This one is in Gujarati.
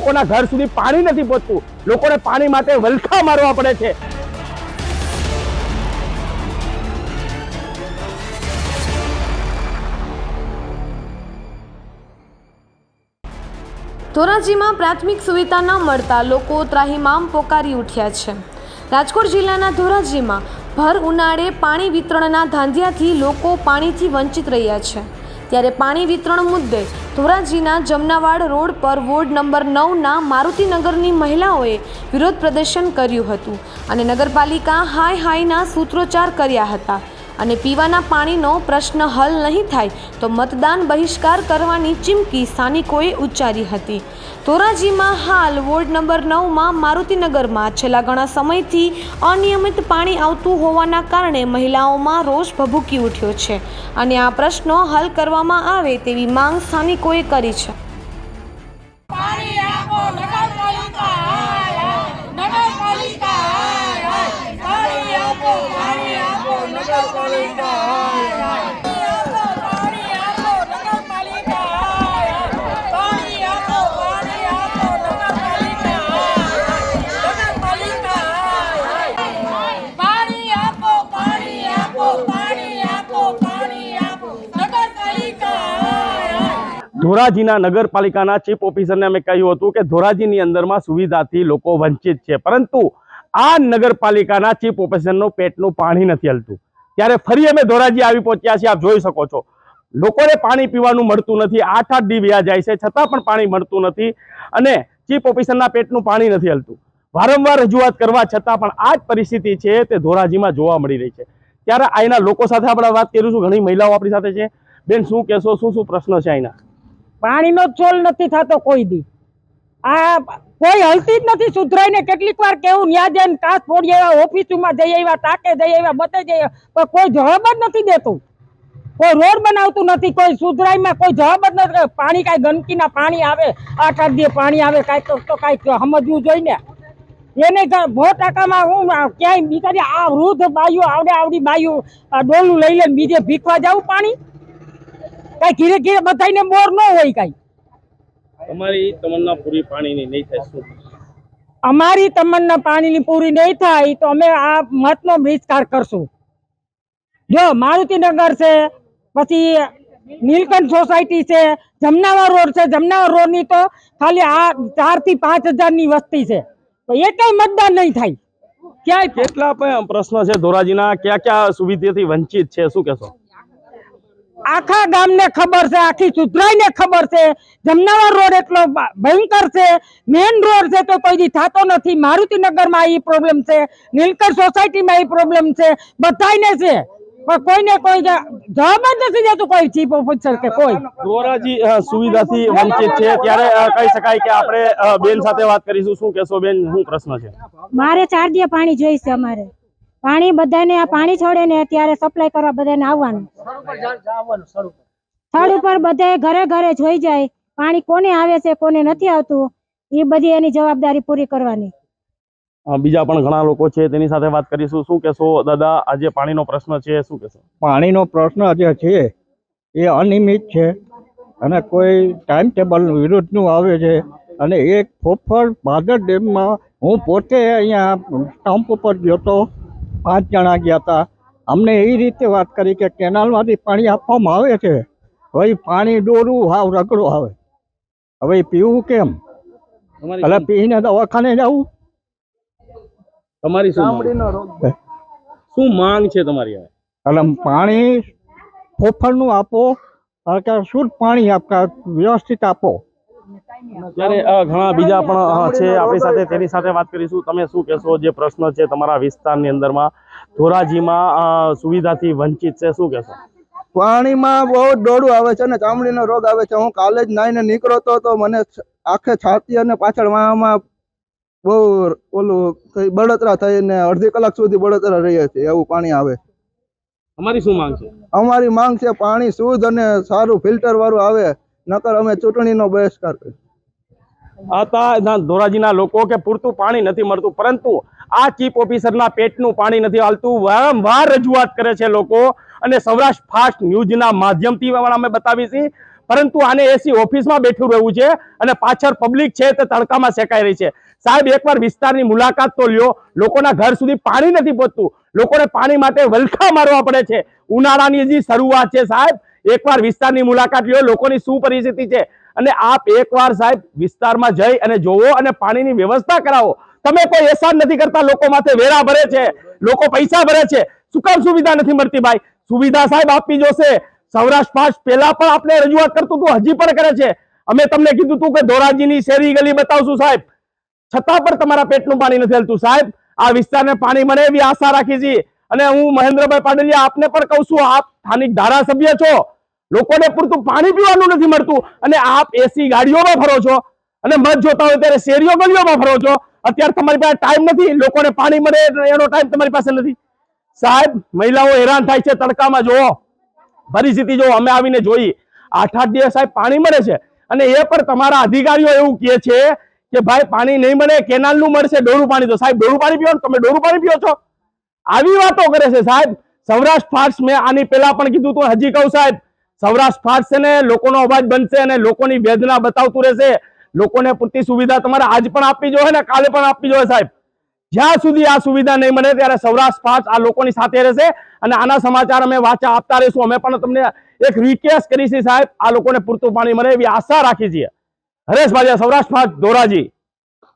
લોકોના ઘર સુધી પાણી નથી પહોંચતું. લોકોને પાણી માટે વલખા મારવા પડે છે. ધોરાજીમાં પ્રાથમિક સુવિધા ન મળતા લોકો ત્રાહિમામ પોકારી ઉઠ્યા છે. રાજકોટ જિલ્લાના ધોરાજીમાં ભર ઉનાળે પાણી વિતરણના ધાંધિયાથી લોકો પાણીથી વંચિત રહ્યા છે. ત્યારે પાણી વિતરણ મુદ્દે ધોરાજીના જમનાવાડ રોડ પર વોર્ડ નંબર નવના મારુતિનગરની મહિલાઓએ વિરોધ પ્રદર્શન કર્યું હતું અને નગરપાલિકા હાય હાયના સૂત્રોચ્ચાર કર્યા હતા. અને પીવાના પાણીનો પ્રશ્ન હલ નહીં થાય તો મતદાન બહિષ્કાર કરવાની ચીમકી સ્થાનિકોએ ઉચ્ચારી હતી. ધોરાજીમાં હાલ વોર્ડ નંબર નવમાં મારુતિનગરમાં છેલ્લા ઘણા સમયથી અનિયમિત પાણી આવતું હોવાના કારણે મહિલાઓમાં રોષ ભભૂકી ઉઠ્યો છે અને આ પ્રશ્નો હલ કરવામાં આવે તેવી માંગ સ્થાનિકોએ કરી છે. ધોરાજીના નગરપાલિકાના ચીફ ઓફિસરને અમે કહ્યું હતું કે ધોરાજીની અંદરમાં સુવિધાથી લોકો વંચિત છે. પરંતુ આ નગરપાલિકાના ચીફ ઓફિસરનું પેટનું પાણી નથી હલતું. ત્યારે ફરી અમે ધોરાજી આવી પહોંચ્યા છીએ. આપ જોઈ શકો છો. લોકોને પાણી પીવાનું મળતું નથી. આઠ આઠ ડી વ્યા જાય છે. છતાં પણ પાણી મળતું નથી અને ચીફ ઓફિસરના પેટનું પાણી નથી હલતું. વારંવાર રજૂઆત કરવા છતાં પણ આ જ પરિસ્થિતિ છે તે ધોરાજીમાં જોવા મળી રહી છે. ત્યારે અહીંના લોકો સાથે આપણે વાત કરીશું. ઘણી મહિલાઓ આપણી સાથે છે. બેન, શું કહેશો? શું શું પ્રશ્ન છે અહીંના પાણીનો ચોલ નથી થતો કોઈ દી. આ કોઈ હલતી જ નથી સુધરાઈને કેટલીક વાર કેવું, ન્યા જઈને કાચ ફોડી આવ્યા, ઓફિસમાં જઈ આવ્યા, ટાકે જઈ આવ્યા, બધે જઈ પણ કોઈ જવાબ જ નથી દેતું. કોઈ રોડ બનાવતું નથી, કોઈ સુધરાઈમાં કોઈ જવાબ જ નથી. પાણી કાંઈ ગંદકીના પાણી આવે આઠ આઠ દિવસ પાણી આવે, કાંઈ તો કાંઈ સમજવું જોઈએ એને બહુ ટાકામાં હું ક્યાંય બિચારી આ વૃદ્ધ બાયું આવડે આવડી બાયું આ ડોલું લઈ લઈને બીજે ભીખવા જાવું પાણી? કાંઈ ઘીરે ઘીરે બધાને બોર ન હોય કાંઈ. તમારી તમન્ના પૂરી પાણીની નહીં થાય શું? અમારી તમન્ના પાણીની પૂરી નહીં થાય તો અમે આ મતનો બહિષ્કાર કરશું. જો મારુતિનગર છે પછી નીલકંઠ સોસાયટી છે જમનાવા રોડ છે જમનાવા રોડની તો ખાલી આ ચારથી પાંચ હજારની વસ્તી છે. તો એ કઈ મતદાન નહીં થાય. ક્યાંય કેટલા પ્રશ્ન છે ધોરાજીના? ક્યાં ક્યાં સુવિધાથી વંચિત છે? શું કહેશો? આખા ગામને ખબર છે આખી સુધરાઈને ખબર છે. જમનાવા રોડ એટલો ભયંકર છે. મેન રોડ છે તો કોઈ દી થતો નથી. મારુતિનગરમાં એ પ્રોબ્લેમ છે. નીલકંઠ સોસાયટીમાં એ પ્રોબ્લેમ છે. બધાયને છે. પણ કોઈને કોઈ જવાબ જ નથી દેતું કોઈ ચીફ ઓફિસર કે કોઈ. ધોરાજી સુવિધાથી વંચિત છે. ત્યારે કહી શકાય કે આપણે બેન સાથે વાત કરીશું. શું કેશો બેન? શું પ્રશ્ન છે? મારે ચાર દિવસ પાણી જોઈશે અમારે. પાણી બધાને આ પાણી છોડે ને ત્યારે સપ્લાય કરવા બધાને આવવાનું. સ્થળ ઉપર બધે ઘરે ઘરે જોઈ જાય પાણી કોને આવે છે કોને નથી આવતું એ બધી એની જવાબદારી પૂરી કરવાની. બીજા પણ ઘણા લોકો છે તેની સાથે વાત કરીશું. શું કહેશો દાદા આજે પાણીનો પ્રશ્ન છે શું કહેશો? પાણીનો પ્રશ્ન જે છે એ અનિયમિત છે અને કોઈ ટાઈમ ટેબલ વિરુદ્ધનું આવે છે અને એક ફોફર ભાદર ડેમમાં હું પોતે અહીંયા સ્ટમ્પ ઉપર ગયો હતો પાંચ જણા ગયા હતા. અમને એ રીતે વાત કરી કે કેનાલમાંથી પાણી આપવામાં આવે છે. હવે પાણી ડોરું હાવ રગડો આવે. હવે પીવું કેમ? તમારી એટલે પીને દવાખાને જવું તમારી શું માંગ? શું માંગ છે તમારી હવે? એટલે પાણી ફોફરનું આપો કારણ કે શુદ્ધ પાણી આપતા વ્યવસ્થિત આપો. ત્યારે ઘણા બીજા પણ છે આપણી સાથે તેની સાથે વાત કરીશું. તમે શું કહેશો? જે પ્રશ્ન છે તમારા વિસ્તારની અંદરમાં ધોરાજીમાં સુવિધાથી વંચિત છે શું કહેશો? પાણીમાં બહુ ડોળું આવે છે ને ચામડીનો રોગ આવે છે. હું કાલે જ નાઈને નીકળતો તો મને આખે છાતી અને પાછળ વાહમાં બહુ ઓલું થઈ બળતરા થઈને અડધી કલાક સુધી બળતરા રહીએ છીએ એવું પાણી આવે અમારી શું માંગ છે? અમારી માંગ છે પાણી શુદ્ધ અને સારું ફિલ્ટર વાળું આવે નકર અમે ચૂંટણીનો બહિષ્કાર કરીશું હતા. ધોરાજીના લોકો કે પૂરતું પાણી નથી મળતું. પરંતુ આ ચીફ ઓફિસરના પેટનું પાણી નથી હાલતું. વારંવાર રજૂઆત કરે છે લોકો. અને સૌરાષ્ટ્ર ફાસ્ટ ન્યૂઝના માધ્યમથી અમે બતાવીશું પરંતુ આને એસી ઓફિસમાં બેઠું રહેવું છે અને પાછળ પબ્લિક છે તે તડકામાં શેકાઈ રહી છે. સાહેબ, એકવાર વિસ્તારની મુલાકાત તો લ્યો. લોકોના ઘર સુધી પાણી નથી પહોંચતું. લોકોને પાણી માટે વલખા મારવા પડે છે. ઉનાળાની જે શરૂઆત છે સાહેબ, એકવાર વિસ્તારની મુલાકાત લ્યો. લોકોની શું પરિસ્થિતિ છે? અને આપ એકવાર સાહેબ વિસ્તારમાં જઈ અને જોવો અને પાણીની વ્યવસ્થા કરાવો. તમે કોઈ એહસાન નથી કરતા, લોકો માથે વેરા ભરે છે, લોકો પૈસા ભરે છે. શું કામ સુવિધા નથી મળતી ભાઈ? સુવિધા સાહેબ આપવી જોશે. સૌરાષ્ટ્ર ફાસ્ટ પહેલા પણ આપણે રજૂઆત કરતું હતું, હજી પણ કરે છે. અમે તમને કીધું હતું કે ધોરાજીની શેરી ગલી બતાવશું સાહેબ. છતાં પણ તમારા પેટનું પાણી નથી હલતું. સાહેબ, આ વિસ્તારને પાણી મળે એવી આશા રાખી છીએ અને હું મહેન્દ્રભાઈ પાડલિયા આપને પણ કહું છું, આપ સ્થાનિક ધારાસભ્ય છો. લોકોને પૂરતું પાણી પીવાનું નથી મળતું. અને આપ એસી ગાડીઓમાં ફરો છો અને મત જોતા હોય ત્યારે શેરીઓ ગલીઓમાં ફરો છો. અત્યારે તમારી પાસે ટાઈમ નથી, લોકોને પાણી મળે એનો ટાઈમ તમારી પાસે નથી. સાહેબ, મહિલાઓ હેરાન થાય છે, તડકામાં જોવો પરિસ્થિતિ જો અમે આવીને જોઈ. આઠ આઠ દિવસ સાહેબ પાણી મળે છે. અને એ પણ તમારા અધિકારીઓ એવું કહે છે કે ભાઈ પાણી નહીં મળે, કેનાલનું મળશે, ડોરું પાણી તો. સાહેબ, ડોરું પાણી પીવો તમે ડોરું પાણી પીવો છો. આવી વાતો કરે છે સાહેબ. સૌરાષ્ટ્ર ફાસ્ટ મેં આની પહેલા પણ કીધું તું હજી કહું સાહેબ સૌરાષ્ટ્ર ફાટશે ને, લોકોનો અવાજ બનશે અને લોકોની વેદના બતાવતું રહેશે. લોકોને પૂરતી સુવિધા તમારે આજ પણ આપવી જોઈએ ને કાલે પણ આપવી જોઈએ સાહેબ. જ્યાં સુધી આ સુવિધા નહીં મળે ત્યારે સૌરાષ્ટ્ર ફાસ્ટ આ લોકોની સાથે રહેશે અને આના સમાચાર અમે વાંચા આપતા રહીશું. અમે પણ તમને એક રિક્વેસ્ટ કરી સાહેબ, આ લોકોને પૂરતું પાણી મળે એવી આશા રાખી છીએ. હરેશ ભાલિયા સૌરાષ્ટ્ર ફાસ્ટ ધોરાજી.